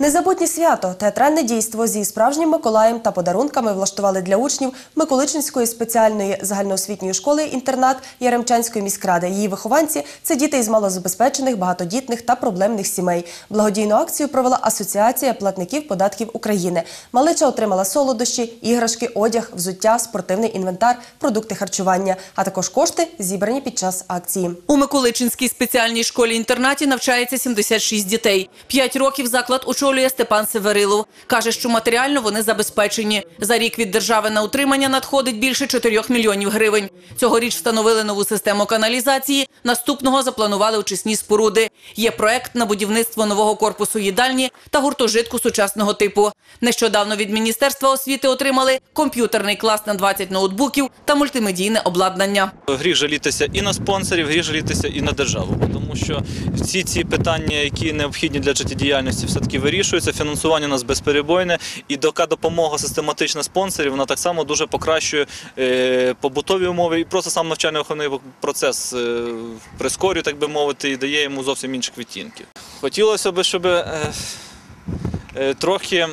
Незабутнє свято, театральне дійство зі справжнім Миколаєм та подарунками влаштували для учнів Миколичинської спеціальної загальноосвітньої школи інтернат Яремчанської міськради. Її вихованці це діти із малозабезпечених, багатодітних та проблемних сімей. Благодійну акцію провела Асоціація платників податків України. Малеча отримала солодощі, іграшки, одяг, взуття, спортивний інвентар, продукти харчування, а також кошти, зібрані під час акції. У Миколичинській спеціальній школі-інтернаті навчається 76 дітей. П'ять років заклад очолює Степан Северилов. Каже, що матеріально вони забезпечені. За рік від держави на утримання надходить більше 4 мільйонів гривень. Цьогоріч встановили нову систему каналізації. Наступного запланували очисні споруди. Є проект на будівництво нового корпусу їдальні та гуртожитку сучасного типу. Нещодавно від Міністерства освіти отримали комп'ютерний клас на 20 ноутбуків та мультимедійне обладнання. Гріх жалітися і на спонсорів, гріх жалітися і на державу, тому що всі ці питання, які необхідні для життєдіяльності, все таки вирішуються. Фінансування у нас безперебойне, і така допомога систематична спонсорів вона так само дуже покращує е, побутові умови і просто сам навчально-виховний процес е, прискорює, так би мовити, і дає йому зовсім інших відтінків. Хотілося б, щоб е, трохи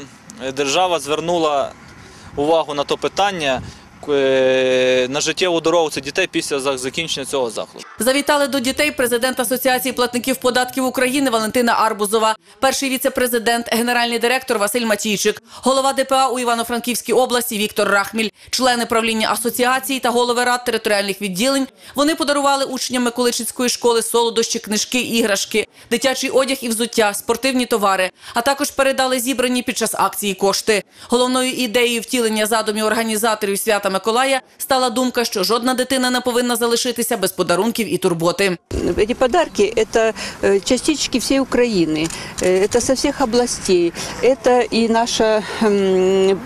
держава звернула увагу на то питання. На життєву дорогу цих дітей після закінчення цього закладу. Завітали до дітей президент Асоціації платників податків України Валентина Арбузова, перший віце-президент, генеральний директор Василь Матійчик, голова ДПА у Івано-Франківській області Віктор Рахміль, члени правління асоціації та голови рад територіальних відділень. Вони подарували учням Миколичицької школи солодощі, книжки, іграшки, дитячий одяг і взуття, спортивні товари, а також передали зібрані під час акції кошти. Головною ідеєю втілення задумів організаторів свята Миколая стала думка, що жодна дитина не повинна залишитися без подарунків і турботи. Эти подарки – это э, частички всей Украины, э, это со всех областей. Это и наша м,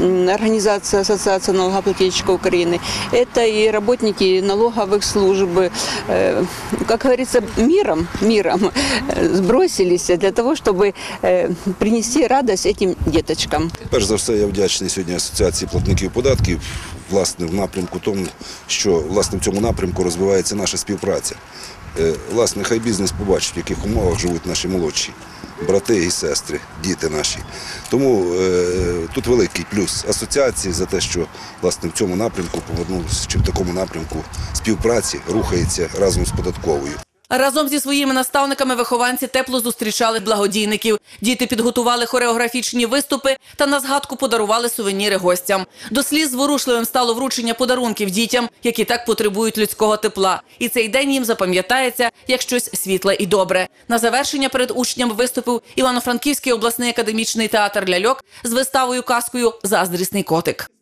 м, организация Ассоциация налогоплательщиков Украины, это и работники налоговых служб. Э, Как говорится, миром, миром э, сбросились для того, чтобы э, принести радость этим деточкам. Перш за все, я вдячний сьогодні Асоціації платників податків власне в напрямку тому, що власне в цьому напрямку розвивається наша співпраця. Е, Власне, хай бізнес побачить, в яких умовах живуть наші молодші брати і сестри, діти наші. Тому е, тут великий плюс асоціації за те, що власне в цьому напрямку повернулися чи в такому напрямку співпраці рухається разом з податковою. Разом зі своїми наставниками вихованці тепло зустрічали благодійників. Діти підготували хореографічні виступи та на згадку подарували сувеніри гостям. До сліз зворушливим стало вручення подарунків дітям, які так потребують людського тепла. І цей день їм запам'ятається як щось світле і добре. На завершення перед учнями виступив Івано-Франківський обласний академічний театр ляльок з виставою казкою Заздрісний котик.